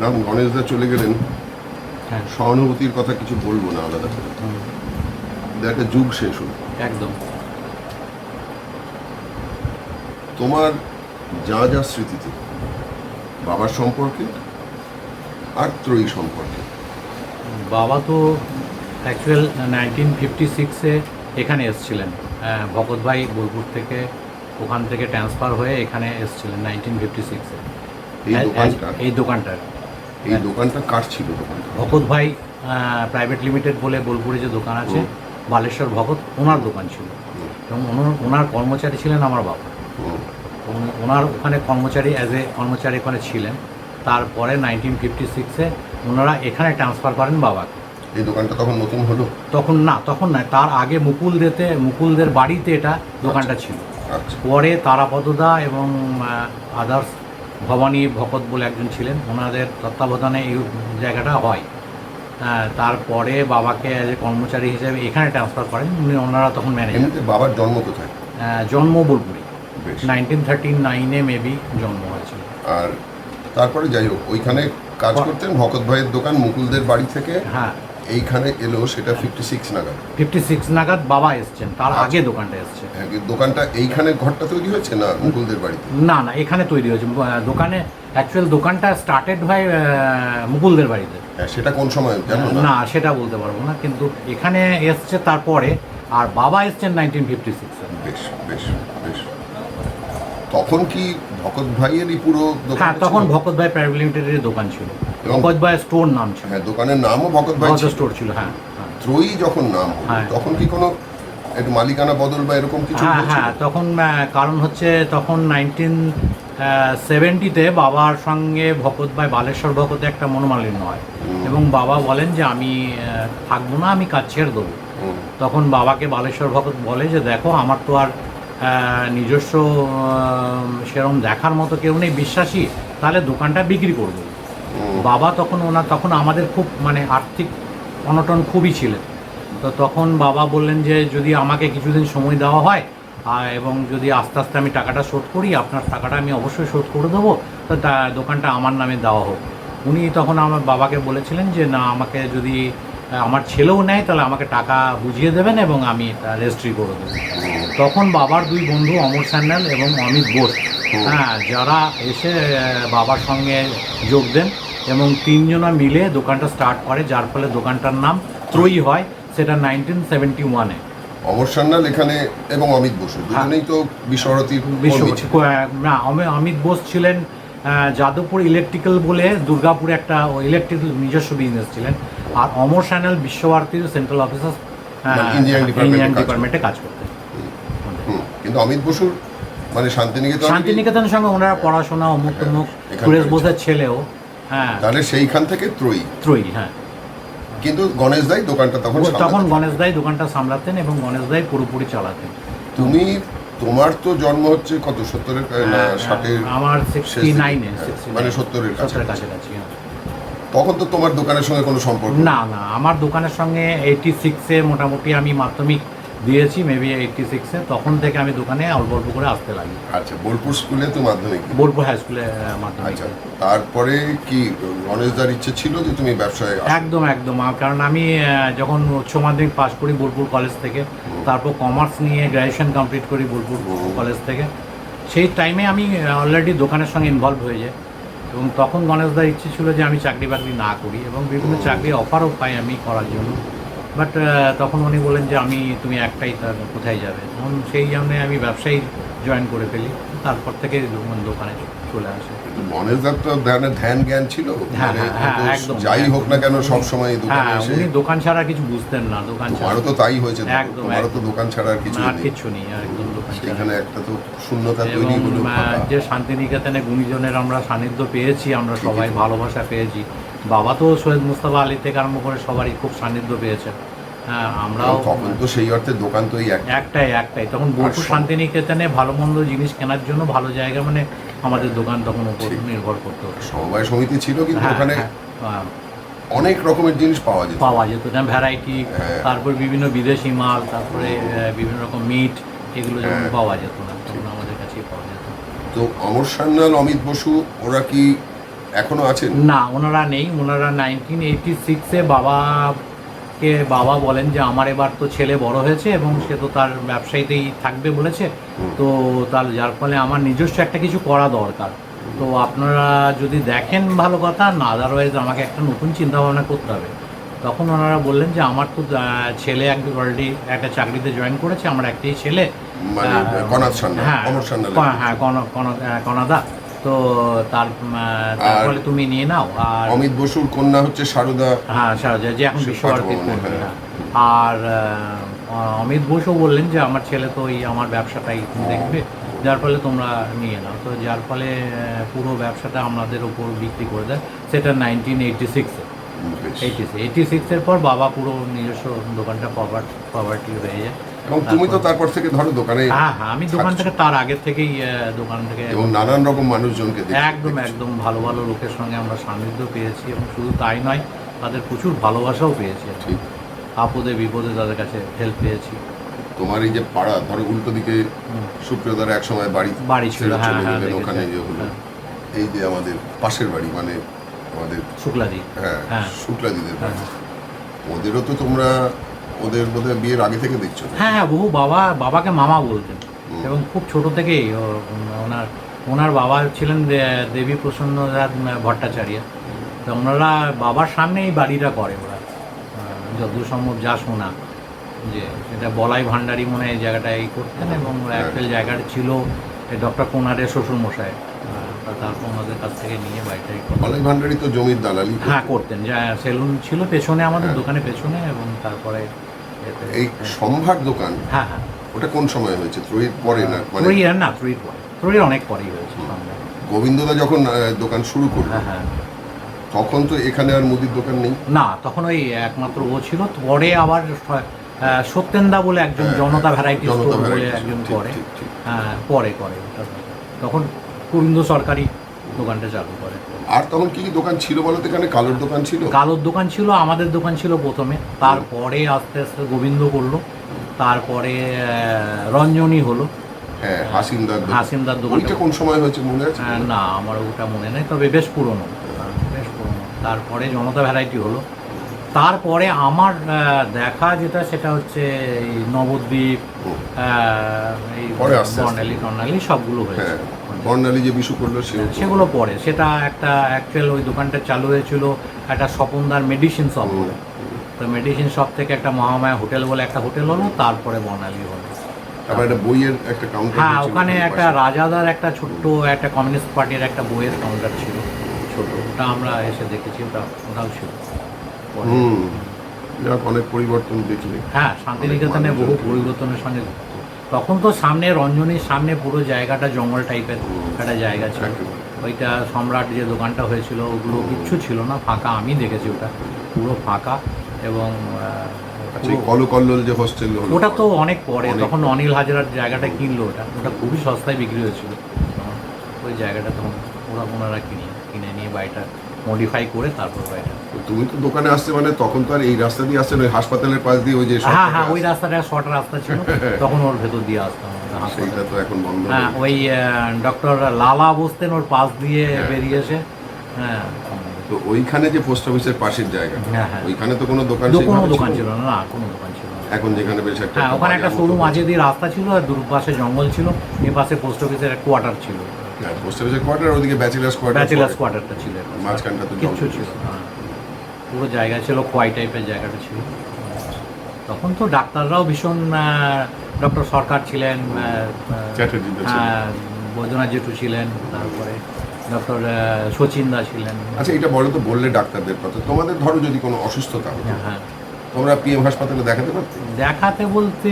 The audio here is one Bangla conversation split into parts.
রাম গণেশদা চলে গেলেন হ্যাঁ। সহানুভূতির কথা কিছু বলব না আলাদা করে। একটা যুগ শেষ হলো। একদম। তোমার যা যা স্মৃতিতে বাবার সম্পর্কে আর ত্রয়ী সম্পর্কে। বাবা তো অ্যাকচুয়াল নাইনটিন ফিফটি সিক্সে এখানে এসেছিলেন। ভগৎ ভাই বোলপুর থেকে ওখান থেকে ট্রান্সফার হয়ে এখানে এসেছিলেন নাইনটিন ফিফটি সিক্সে এই দোকানটা? এই দোকানটা কার ছিল দোকানটা? ভগৎ ভাই প্রাইভেট লিমিটেড বলে বোলপুরে যে দোকান আছে বালেশ্বর ভকত ওনার দোকান ছিল। এবং ওনার- ওনার কর্মচারী ছিলেন আমার বাবা। ওনার ওখানে কর্মচারী অ্যাজ এ কর্মচারী ওখানে ছিলেন। তারপরে নাইনটিন ফিফটি সিক্সে ওনারা এখানে ট্রান্সফার করেন বাবাকে। এই দোকানটা তখন নতুন হলো? তখন না তখন নয় তার আগে মুকুল দেতে মুকুলদের বাড়িতে এটা দোকানটা ছিল। আচ্ছা। পরে তারাপদদা এবং আদার্স ভবানী ভকত বলে একজন ছিলেন ওনাদের তত্ত্বাবধানে এই জায়গাটা হয়। হ্যাঁ, তারপরে বাবাকে অ্যাজ এ কর্মচারী হিসেবে এখানে ট্রান্সফার করেন উনি ওনারা তখন এমনিতে বাবার জন্ম কোথায়? জন্ম বোলপুরে। নাইনটিন থার্টি নাইনে মেবি জন্ম হয়েছিল। আর তারপরে যাই হোক ওইখানে কাজ করতেন ভকত ভাইয়ের দোকান মুকুলদের বাড়ি থেকে? হ্যাঁ। এইখানে এলো সেটা ফিফটি সিক্স নাগাদ। ফিফটি সিক্স নাগাদ বাবা এসছেন তার আগে দোকানটা এসছে। হ্যাঁ, দোকানটা এইখানে ঘরটা তৈরি হয়েছে না মুকুলদের বাড়িতে? না না এখানে তৈরি হয়েছে। দোকানে অ্যাকচুয়াল দোকানটা স্টার্টেড হয় মুকুলদের বাড়িতে। হ্যাঁ সেটা কোন সময় জানো না? সেটা বলতে পারব না কিন্তু এখানে এসছে তারপরে আর বাবা এসছেন নাইনটিন ফিফটি সিক্সে বেশ বেশ বেশ। তখন কি ভকত ভাইয়েরই পুরো হ্যাঁ তখন ভকত ভাই প্রাইভেট লিমিটেডের দোকান ছিল। ভকত ভাই স্টোর নাম ছিল। হ্যাঁ দোকানের নামও ভকত ভাই স্টোর ছিল হ্যাঁ হ্যাঁ। ত্রয়ী যখন নাম হলো, হ্যাঁ। তখন কি কোনো একটু মালিকানা বদল বা এরকম কিছু হ্যাঁ হ্যাঁ তখন কারণ হচ্ছে তখন নাইনটিন সেভেন্টিতে বাবার সঙ্গে ভকত ভাই বালেশ্বর ভকতে একটা মনোমালিন্য হয়। এবং বাবা বলেন যে আমি থাকব না আমি কাজ ছেড়ে দেবো। তখন বাবাকে বালেশ্বর ভকত বলে যে দেখো আমার তো আর নিজস্ব সেরম দেখার মতো কেউ নেই বিশ্বাসী তাহলে দোকানটা বিক্রি করব। বাবা তখন ওনার তখন আমাদের খুব মানে আর্থিক অনটন খুবই ছিলেন তো তখন বাবা বললেন যে যদি আমাকে কিছুদিন সময় দেওয়া হয় এবং যদি আস্তে আস্তে আমি টাকাটা শোধ করি আপনার টাকাটা আমি অবশ্যই শোধ করে দেবো তো তা- দোকানটা আমার নামে দেওয়া হোক। উনি তখন আমার বাবাকে বলেছিলেন যে না আমাকে যদি আমার ছেলেও নেয় তাহলে আমাকে টাকা বুঝিয়ে দেবেন এবং আমি রেজিস্ট্রি করে দেবো। তখন বাবার দুই বন্ধু অমর স্যান্ডেল এবং অমিত বোস হ্যাঁ যারা এসে বাবার সঙ্গে যোগ দেন এবং তিনজনা মিলে দোকানটা স্টার্ট করে যার ফলে দোকানটার নাম ত্রয়ী হয় সেটা নাইনটিন সেভেন্টি ওয়ানে অমর সান্যাল এখানে এবং অমিত বসু দুজনেই তো বিশ্বভারতীর বিশ্ব ছিলেন। না অমিত বোস ছিলেন যাদবপুর ইলেকট্রিক্যাল বলে দুর্গাপুরে একটা ইলেকট্রিক নিজস্ব বিজনেস ছিলেন আর অমর স্যানেল বিশ্বভারতীর সেন্ট্রাল অফিসার মানে engineering ইঞ্জিনিয়ারিং ডিপার্টমেন্টে কাজ করতেন। কিন্তু অমিত বসুর মানে শান্তিনিকেতন শান্তিনিকেতনের সঙ্গে ওনারা পড়াশোনা অমুক তমুক সুরেশ বোসের ছেলেও। হ্যাঁ তাহলে সেইখান থেকে ত্রয়ী ত্রয়ী হ্যাঁ কিন্তু গণেশ দাই দোকানটা তখন তখন। গণেশ দাই দোকানটা সামলাতেন এবং গণেশ দাই পুরোপুরি চালাতেন তুমি তোমার তো জন্ম হচ্ছে কত সত্তরের না হ্যাঁ, ষাটের আমার সিক্সটি নাইনে হ্যাঁ, মানে সত্তরের সত্তরের কাছাকাছি। হ্যাঁ। তখন তো তোমার দোকানের সঙ্গে কোনো সম্পর্ক না না আমার দোকানের সঙ্গে এইটি সিক্সে মোটামুটি আমি মাধ্যমিক দিয়েছি মেবি এইটটি সিক্সে তখন থেকে আমি দোকানে অল্প অল্প করে আসতে লাগি। আচ্ছা বোলপুর স্কুলে তো মাধ্যমিক? বোলপুর হাই স্কুলে মাধ্যমিক। আচ্ছা তারপরে কি গণেশদার ইচ্ছে ছিল যে তুমি ব্যবসায় একদম একদম। কারণ আমি যখন উচ্চ মাধ্যমিক পাস করি বোলপুর কলেজ থেকে তারপর কমার্স নিয়ে গ্র্যাজুয়েশন কমপ্লিট করি বোলপুর। কলেজ থেকে সেই টাইমে আমি অলরেডি দোকানের সঙ্গে ইনভলভ হয়ে যাই। এবং তখন গণেশদার ইচ্ছে ছিল যে আমি চাকরি বাকরি না করি এবং বিভিন্ন চাকরি অফারও পাই আমি করার জন্য। বাট তখন উনি বলেন যে আমি তুমি একটাই তার কোথায় যাবে? তখন সেই জন্য আমি ব্যবসায়ী জয়েন করে ফেলি। তারপর থেকে দোকান- চলে আসে। তো ধ্যান জ্ঞান ছিল? হ্যাঁ, মানে হ্যাঁ, একদম, যাই হোক না কেন একদম। সব সময় দোকানে হ্যাঁ এসে উনি দোকান ছাড়া কিছু বুঝতেন না। দোকান ছাড়া তো তাই হয়েছে। একদম, তো। দোকান ছাড়া আর কিছু আর কিচ্ছু নেই একদম সেখানে একটা তো শূন্যতা তৈরি হলো। যে শান্তিনিকেতনে গুণীজনের আমরা সান্নিধ্য পেয়েছি আমরা সবাই ভালোবাসা পেয়েছি। বাবা তো সৈয়দ মুস্তাফা আলী থেকে আরম্ভ করে সবারই খুব সান্নিধ্য পেয়েছে। হ্যাঁ আমরাও তখন তো সেই অর্থে দোকান তো একটাই। একটাই তখন বোলপুর শান্তিনিকেতনে ভালো মন্দ জিনিস কেনার জন্য ভালো জায়গা মানে আমাদের দোকান তখন উপর নির্ভর করতে। সমবায় সমিতি ছিল কিন্তু হ্যাঁ, ওখানে হ্যাঁ, হ্যাঁ, অনেক রকমের জিনিস পাওয়া যেত। পাওয়া যেত যেমন ভ্যারাইটি। তারপর বিভিন্ন বিদেশি মাল তারপরে বিভিন্ন রকম মিট এগুলো যেমন। পাওয়া যেত না তখন আমাদের কাছেই পাওয়া যেত। তো অমর সান্যাল অমিত বসু ওরা কি এখনও আছেন? না ওনারা নেই ওনারা নাইনটিন এইটি সিক্সে বাবাকে বাবা বলেন যে আমার এবার তো ছেলে বড় হয়েছে এবং সে তো তার ব্যবসায়ীতেই থাকবে বলেছে। তো তার যার ফলে আমার নিজস্ব একটা কিছু করা দরকার। তো আপনারা যদি দেখেন ভালো কথা না আদারওয়াইজ আমাকে একটা নতুন চিন্তা ভাবনা করতে হবে। তখন ওনারা বললেন যে আমার তো ছেলে একদম অলরেডি একটা চাকরিতে জয়েন করেছে আমার একটাই ছেলে। মানে হ্যাঁ হ্যাঁ কন- কন- আহ, কনাদা। তো তার আহ, তার আর- ফলে তুমি নিয়ে নাও আর অমিত বসুর কন্যা হচ্ছে সারদা হ্যাঁ সারা যে এখন বিশ্বভারতীর হ্যাঁ। আর অমিত বোসও বললেন যে আমার ছেলে তো এই আমার ব্যবসাটাই দেখবে যার ফলে তোমরা নিয়ে নাও। তো যার ফলে পুরো ব্যবসাটা আমাদের ওপর বিক্রি করে দেয়। সেটা নাইনটিন এইটি সিক্সে। এইটি এইটি সিক্সের পর বাবা পুরো নিজস্ব দোকানটা প্রপার্টি হয়ে যায়। এবং তুমি তো তারপর থেকে ধরো দোকানে হ্যাঁ হ্যাঁ আমি দোকান থেকে তার আগের থেকেই দোকান থেকে এবং নানান রকম মানুষজনকে একদম একদম ভালো ভালো লোকের সঙ্গে আমরা সান্নিধ্য পেয়েছি এবং শুধু তাই নয় তাদের প্রচুর ভালোবাসাও পেয়েছি। ঠিক। আপদে বিপদে তাদের কাছে হেল্প পেয়েছি। তোমার এই যে পাড়া ধরো উল্টো দিকে। সুপ্রিয়দার এক সময় বাড়ি বাড়ি ছিল হ্যাঁ হ্যাঁ ওখানে যে হলো। হ্যাঁ, এই যে আমাদের পাশের বাড়ি মানে আমাদের শুক্লাদি। হ্যাঁ হ্যাঁ। শুক্লাদিদের বাড়ি। ওদেরও তো তোমরা ওদের বোধহয় বিয়ের আগে থেকে দেখছ? হ্যাঁ হ্যাঁ, বহু বাবা বাবাকে মামা বলতেন। এবং খুব ছোট থেকেই ওনার ওনার বাবা ছিলেন দেবী প্রসন্ন ভট্টাচার্য। তো ওনারা বাবার সামনে এই বাড়িটা করে ওরা। যতদূর সম্ভব যা শোনা যে এটা বলাই ভান্ডারি মনে হয় এই জায়গাটা এই করতেন এবং অ্যাকচুয়াল জায়গাটা ছিল ডক্টর কোনারের শ্বশুরমশাই তারপর ওনাদের কাছ থেকে নিয়ে বাড়িটা এই ভান্ডারি তো জমির দালালি হ্যাঁ করতেন। যা সেলুন ছিল পেছনে আমাদের হ্যাঁ। দোকানে পেছনে এবং তারপরে এই সম্ভার দোকান? হ্যাঁ হ্যাঁ। ওটা কোন সময় হয়েছে? ত্রয়ীর পরে না? মানে ত্রয়ীর না ত্রয়ীর পরে। ত্রয়ীর অনেক পরেই হয়েছে গোবিন্দদা যখন দোকান শুরু করল হ্যাঁ হ্যাঁ। তখন তো এখানে আর মুদির দোকান নেই? না তখন ওই একমাত্র ও ছিল। পরে আবার সত্যেনদা বলে একজন হ্যাঁ, জনতা ভ্যারাইটি জনতা স্টোর বলে একজন করে। হ্যাঁ পরে করে। তখন কুরিন্দ সরকারি দোকানটা চালু করে। আর তখন কি কি দোকান ছিল বলো তো? এখানে কালোর দোকান ছিল? কালোর দোকান ছিল আমাদের দোকান ছিল প্রথমে। তারপরে আস্তে আস্তে গোবিন্দ করল। তারপরে রঞ্জনী হলো। হ্যাঁ হাসিমদার হাসিমদার দোকানটা ওইটা কোন সময় হয়েছে মনে আছে? হ্যাঁ, না আমার ওটা মনে নেই তবে বেশ পুরনো। বেশ পুরনো। তারপরে জনতা ভ্যারাইটি হলো। তারপরে আমার দেখা যেটা সেটা হচ্ছে এই নবদ্বীপ এই। বর্ণালী টর্নালি সবগুলো হয়েছে। হ্যাঁ। বর্ণালী যে বিশু করল সেগুলো পরে সেটা একটা অ্যাকচুয়াল ওই দোকানটা চালু হয়েছিল একটা স্বপনদার মেডিসিন শপ তো মেডিসিন শপ থেকে একটা মহামায়া হোটেল বলে একটা হোটেল হলো তারপরে বর্ণালী হলো। তারপর একটা বইয়ের একটা কাউন্টার হ্যাঁ ওখানে একটা রাজাদার একটা ছোট্ট একটা কমিউনিস্ট পার্টির একটা বইয়ের কাউন্টার ছিল। ছোট। ওটা আমরা এসে দেখেছি ওটা ওটাও ছিল। হুম। অনেক পরিবর্তন দেখলে। হ্যাঁ শান্তিনিকেতনে বহু পরিবর্তনের সঙ্গে। তখন তো সামনে রঞ্জনীর সামনে পুরো জায়গাটা জঙ্গল টাইপের একটা জায়গা ছিল। ওইটা সম্রাট যে দোকানটা হয়েছিল ওগুলো কিচ্ছু ছিল না ফাঁকা আমি দেখেছি ওটা। পুরো ফাঁকা এবং আচ্ছা এই পুরো- কলকল্লোল যে হোস্টেল ওটা তো অনেক পরে তখন অনিল হাজারার জায়গাটা কিনলো ওটা। ওটা খুবই সস্তায় বিক্রি হয়েছিল। ওই জায়গাটা তখন ওরা ওনারা কিনে কিনে নিয়ে বাড়িটা মডিফাই করে তারপর তুমি তো দোকানে আসতে মানে তখন তো আর এই রাস্তা দিয়ে আসতে ওই হাসপাতালের পাশ দিয়ে ওই যে হ্যাঁ হ্যাঁ ওই আছে, রাস্তাটা শর্ট রাস্তা ছিল তখন ওর ভেতর দিয়ে আসতাম সেইটা তো এখন বন্ধ হ্যাঁ ওই ডক্টর লালা বসতেন ওর পাশ দিয়ে হ্যাঁ। বেরিয়ে এসে হ্যাঁ। তো ওইখানে যে পোস্ট অফিসের পাশের জায়গা হ্যাঁ, হ্যাঁ। ওইখানে তো কোনো দোকান দো- কোনো দোকান ছিল ছিল না? কোনো দোকান ছিল। এখন যেখানে বেশ একটা হ্যাঁ ওখানে একটা সরু মাঝে দিয়ে রাস্তা ছিল আর দুপাশে জঙ্গল ছিল এ পাশে পোস্ট অফিসের কোয়ার্টার ছিল। হ্যাঁ পোস্ট অফিসের কোয়ার্টার ওদিকে ব্যাচেলার্স কোয়ার্টার ব্যাচেলার্স কোয়ার্টারটা ছিল মাঝখানটা তো কিচ্ছু ছিল পুরো জায়গা ছিল খোয়াই টাইপের জায়গাটা ছিল। তখন তো ডাক্তাররাও ভীষণ ডক্টর সরকার ছিলেন। হ্যাঁ, বৈদ্যনাথ জেঠু ছিলেন তারপরে ডক্টর সচিন দা ছিলেন। আচ্ছা এটা বলো তো বললে ডাক্তারদের কথা। তোমাদের ধরো যদি কোনো অসুস্থতা হতো। হ্যাঁ। তোমরা পিএম হাসপাতালে দেখাতে পারতে? দেখাতে বলতে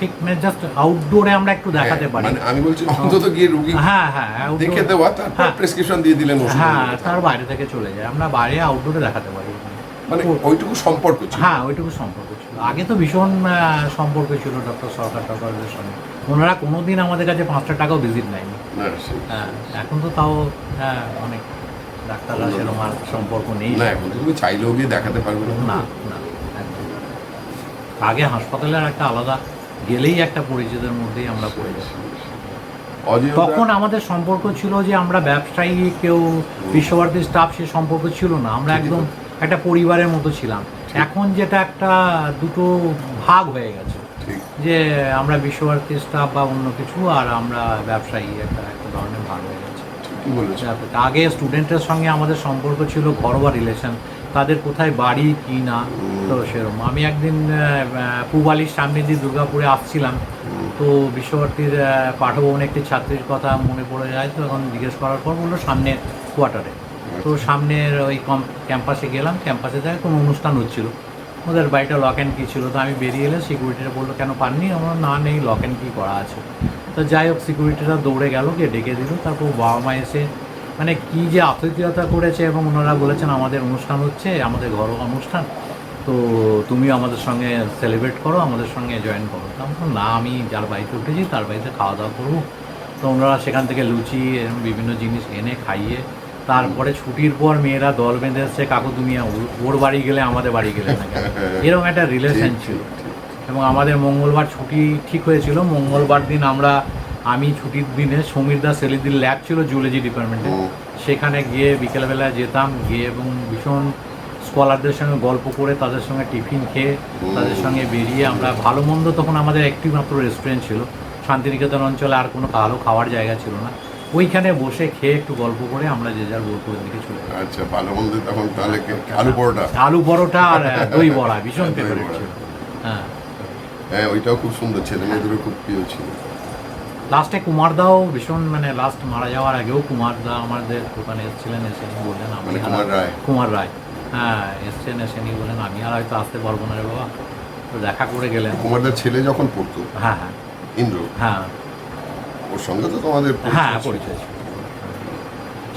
ঠিক মানে জাস্ট আউটডোরে আমরা একটু দেখাতে হ্যাঁ, পারি। মানে আমি বলছি অন্তত গিয়ে রুগী হ্যাঁ হ্যাঁ outdoor- দেখে দেওয়া তারপর হ্যাঁ। প্রেসক্রিপশন দিয়ে দিলেন ওষুধ। হ্যাঁ তার বাইরে থেকে চলে যায়। আমরা বাইরে আউটডোরে দেখাতে পারি। মানে ওইটুকু সম্পর্ক ছিল। হ্যাঁ ওইটুকু সম্পর্ক ছিল। আগে তো ভীষণ সম্পর্ক ছিল ডক্টর সরকার টরকারদের সঙ্গে। ওনারা কোনোদিন আমাদের কাছে পাঁচটা টাকাও ভিজিট নেয়নি। হ্যাঁ এখন তো তাও হ্যাঁ অনেক ডাক্তাররা সেরকম আর সম্পর্ক নেই। না এখন তুমি চাইলেও গিয়ে দেখাতে পারবে না না। আগে হাসপাতালের একটা আলাদা গেলেই একটা পরিচিতের মধ্যেই আমরা পড়ে যাই। তখন আমাদের সম্পর্ক ছিল যে আমরা ব্যবসায়ী কেউ বিশ্বভারতী স্টাফ সে সম্পর্ক ছিল না। আমরা একদম একটা পরিবারের মতো ছিলাম। এখন যেটা একটা দুটো ভাগ হয়ে গেছে। যে আমরা বিশ্বভারতী স্টাফ বা অন্য কিছু আর আমরা ব্যবসায়ী একটা একটা ধরনের ভাগ হয়ে গেছে। আগে স্টুডেন্টের সঙ্গে আমাদের সম্পর্ক ছিল ঘরোয়া রিলেশন তাদের কোথায় বাড়ি কি না? তো সেরকম। আমি একদিন পূবালির সামনে দিয়ে দুর্গাপুরে আসছিলাম। তো বিশ্বভারতীর পাঠভবনে একটি ছাত্রীর কথা মনে পড়ে যায় তো এখন জিজ্ঞেস করার পর বলল সামনে কোয়ার্টারে। তো সামনের ওই কম ক্যাম্পাসে গেলাম। ক্যাম্পাসে যায় কোনো অনুষ্ঠান হচ্ছিল। ওদের বাড়িটা লক অ্যান্ড কি ছিল। তো আমি বেরিয়ে এলে সিকিউরিটিরা বলল কেন পাননি? আমার না নেই লক অ্যান্ড কি করা আছে। তো যাই হোক সিকিউরিটিরা দৌড়ে গেল গিয়ে ডেকে দিল। তারপর বাবা মা এসে মানে কি যে আতিথেয়তা করেছে এবং ওনারা বলেছেন আমাদের অনুষ্ঠান হচ্ছে আমাদের ঘরোয়া অনুষ্ঠান। তো তুমিও আমাদের সঙ্গে সেলিব্রেট করো আমাদের সঙ্গে জয়েন করো। তো না আমি যার বাড়িতে উঠেছি তার বাড়িতে খাওয়া দাওয়া করব। তো ওনারা সেখান থেকে লুচি এরকম বিভিন্ন জিনিস এনে খাইয়ে তারপরে ছুটির পর মেয়েরা দল বেঁধে এসছে কাকু তুমি ওর- ওর বাড়ি গেলে আমাদের বাড়ি গেলে না এরকম একটা রিলেশন ছিল। এবং আমাদের মঙ্গলবার ছুটি ঠিক হয়েছিল। মঙ্গলবার দিন আমরা আমি ছুটির দিনে সমীর দাস সেলিদির ল্যাব ছিল জুলজি ডিপার্টমেন্টে। সেখানে গিয়ে বিকেলবেলা যেতাম গিয়ে এবং ভীষণ স্কলারদের সঙ্গে গল্প করে তাদের সঙ্গে টিফিন খেয়ে তাদের সঙ্গে বেরিয়ে আমরা ভালো মন্দ তখন আমাদের একটি মাত্র রেস্টুরেন্ট ছিল। শান্তিনিকেতন অঞ্চলে আর কোনো ভালো খাওয়ার জায়গা ছিল না। ওইখানে বসে খেয়ে একটু গল্প করে আমরা যে যার বোলপুরের দিকে চলে আচ্ছা ভালো মন্দ তখন তাহলে আলু পরোটা? আলু পরোটা আর দই বড়া ভীষণ ফেভারিট ছিল। হ্যাঁ। হ্যাঁ ওইটাও খুব সুন্দর ছেলে মেয়েদেরও খুব প্রিয় ছিল। লাস্টে কুমারদাও ভীষণ মানে লাস্ট মারা যাওয়ার আগেও কুমারদা আমাদের দোকানে এসেছিলেন এসে বললেন আমি মানে কুমার রায়। হ্যাঁ এসছেন এসে নিয়ে বললেন আমি আর হয়তো আসতে পারব না রে বাবা। তো দেখা করে গেলেন। কুমারদার ছেলে যখন পড়তো হ্যাঁ হ্যাঁ। ইন্দ্র? হ্যাঁ। ওর সঙ্গে তো তোমাদের হ্যাঁ পরিচয় ছিল।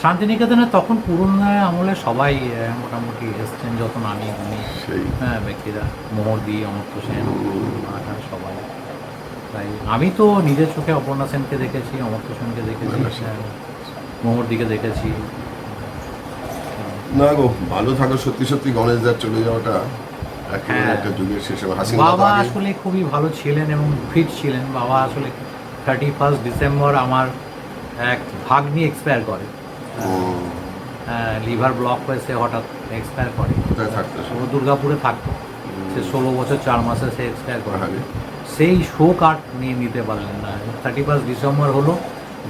শান্তিনিকেতনে তখন পুরনো আমলে সবাই মোটামুটি এসছেন যত নামি গুণী হ্যাঁ ব্যক্তিরা। মোহরদি অমর্ত্য সেন আটা সবাই। তাই। আমি তো নিজের চোখে অপর্ণা সেনকে দেখেছি অমর্ত্য সেনকে দেখেছি হ্যাঁ, মোহরদিকে দেখেছি। না গো ভালো থাকো সত্যি সত্যি গণেশদার চলে যাওয়াটা হ্যাঁ। একটা যুগের শেষে বাবা আসলে খুবই ভালো ছিলেন এবং ফিট ছিলেন। বাবা আসলে থার্টি ফার্স্ট ডিসেম্বর আমার এক ভাগ্নি এক্সপায়ার করে। লিভার ব্লক হয়েছে হঠাৎ এক্সপায়ার করে। কোথায় থাকতো? সে? দুর্গাপুরে থাকতো। সে ষোলো বছর চার মাসে সে এক্সপায়ার করে। সেই শোক আর নিয়ে নিতে পারলেন না। থার্টি ফার্স্ট ডিসেম্বর হলো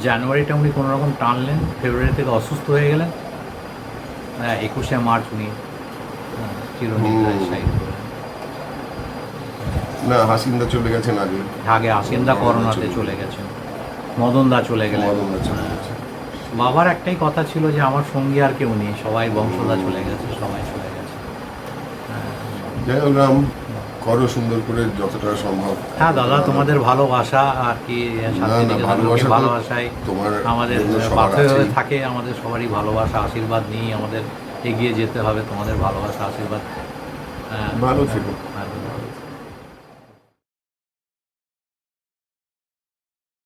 জানুয়ারিটা উনি কোনো রকম টানলেন ফেব্রুয়ারি থেকে অসুস্থ হয়ে গেলেন। হ্যাঁ, একুশে মার্চ উনি চিরনিদ্রায়। না হাসিন্দা চলে গেছেন আগে। আগে আসিন্দা করোনাতে চলে গেছেন। মদনদা চলে গেলেন। চলে গেছে। বাবার একটাই কথা ছিল যে আমার সঙ্গী আর কেউ নেই। সবাই বংশদা চলে গেছে সবাই চলে গেছে। যাই রাম। করো সুন্দর করে যতটা সম্ভব। হ্যাঁ দাদা তোমাদের ভালোবাসা আর কি ভালোবাসা ভালোবাসায় তোমার আমাদের হয়ে থাকে আমাদের সবারই ভালোবাসা আশীর্বাদ নিয়ে আমাদের এগিয়ে যেতে হবে তোমাদের ভালোবাসা আশীর্বাদ। হ্যাঁ, ভালো